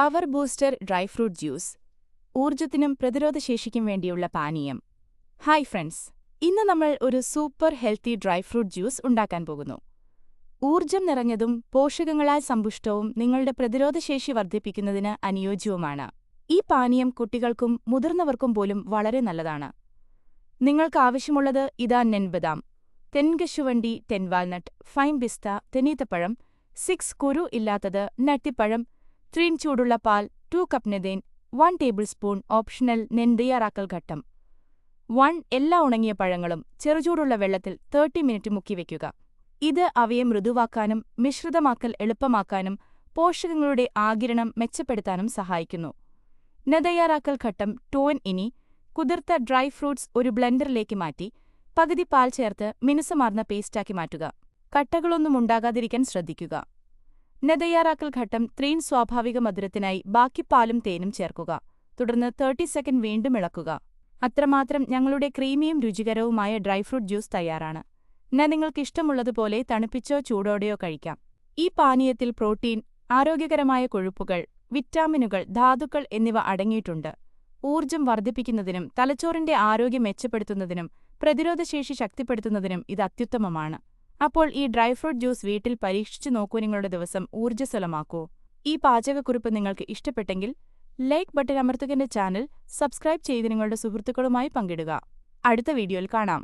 Power booster dry fruit juice ഊർജത്തിനും പ്രതിരോധശേഷിക്കും വേണ്ടിയുള്ള പാനീയം. ഹായ് ഫ്രണ്ട്സ് ഇന്ന് നമ്മൾ ഒരു super healthy dry fruit juice ഉണ്ടാക്കാൻ പോകുന്നു. ഊർജം നിറഞ്ഞതും പോഷകങ്ങളാൽ സമ്പുഷ്ടവും നിങ്ങളുടെ പ്രതിരോധശേഷി വർദ്ധിപ്പിക്കുന്നതിന് അനുയോജ്യവുമാണ്. ഈ പാനീയം കുട്ടികൾക്കും മുതിർന്നവർക്കും പോലും വളരെ നല്ലതാണ്. നിങ്ങൾക്ക് നിങ്ങൾക്കാവശ്യമുള്ളത് ഇതാ നെൻബദാം തെൻകശുവണ്ടി തെൻവാൽനട്ട് ഫൈൻ ബിസ്ത തെനീത്തപ്പഴം സിക്സ് കുരു ഇല്ലാത്തത് നട്ടിപ്പഴം ത്രീൻ ചൂടുള്ള പാൽ ടു കപ്പ് നെതേൻ വൺ ടേബിൾ സ്പൂൺ ഓപ്ഷണൽ നെന്തയ്യാറാക്കൽ ഘട്ടം. വൺ എല്ലാ ഉണങ്ങിയ പഴങ്ങളും ചെറുചൂടുള്ള വെള്ളത്തിൽ തേർട്ടി മിനിറ്റ് മുക്കി വയ്ക്കുക ഇത് അവയെ മൃദുവാക്കാനും മിശ്രിതമാക്കൽ എളുപ്പമാക്കാനും പോഷകങ്ങളുടെ ആകിരണം മെച്ചപ്പെടുത്താനും സഹായിക്കുന്നു. നതയ്യാറാക്കൽ ഘട്ടം ടോൻ ഇനി കുതിർത്ത ഡ്രൈ ഫ്രൂട്ട്സ് ഒരു ബ്ലെൻഡറിലേക്ക് മാറ്റി പകുതി പാൽ ചേർത്ത് മിനുസമാർന്ന പേസ്റ്റാക്കി മാറ്റുക. കട്ടകളൊന്നും ഉണ്ടാകാതിരിക്കാൻ ശ്രദ്ധിക്കുക. നതയ്യാറാക്കൽ ഘട്ടം ത്രീൻ സ്വാഭാവിക മധുരത്തിനായി ബാക്കി പാലും തേനും ചേർക്കുക. തുടർന്ന് തേർട്ടി സെക്കൻഡ് വീണ്ടും ഇളക്കുക. അത്രമാത്രം ഞങ്ങളുടെ ക്രീമിയും രുചികരവുമായ ഡ്രൈ ഫ്രൂട്ട് ജ്യൂസ് തയ്യാറാണ്. ഞാൻ നിങ്ങൾക്കിഷ്ടമുള്ളതുപോലെ തണുപ്പിച്ചോ ചൂടോടെയോ കഴിക്കാം. ഈ പാനീയത്തിൽ പ്രോട്ടീൻ ആരോഗ്യകരമായ കൊഴുപ്പുകൾ വിറ്റാമിനുകൾ ധാതുക്കൾ എന്നിവ അടങ്ങിയിട്ടുണ്ട്. ഊർജം വർദ്ധിപ്പിക്കുന്നതിനും തലച്ചോറിന്റെ ആരോഗ്യം മെച്ചപ്പെടുത്തുന്നതിനും പ്രതിരോധശേഷി ശക്തിപ്പെടുത്തുന്നതിനും ഇത് അത്യുത്തമമാണ്. അപ്പോൾ ഈ ഡ്രൈ ഫ്രൂട്ട് ജ്യൂസ് വീട്ടിൽ പരീക്ഷിച്ചു നോക്കൂ നിങ്ങളുടെ ദിവസം ഊർജസ്വലമാക്കൂ. ഈ പാചകക്കുറിപ്പ് നിങ്ങൾക്ക് ഇഷ്ടപ്പെട്ടെങ്കിൽ ലൈക്ക് ബട്ടൺ അമർത്തുകന്റെ ചാനൽ സബ്സ്ക്രൈബ് ചെയ്ത് നിങ്ങളുടെ സുഹൃത്തുക്കളുമായി പങ്കിടുക. അടുത്ത വീഡിയോയിൽ കാണാം.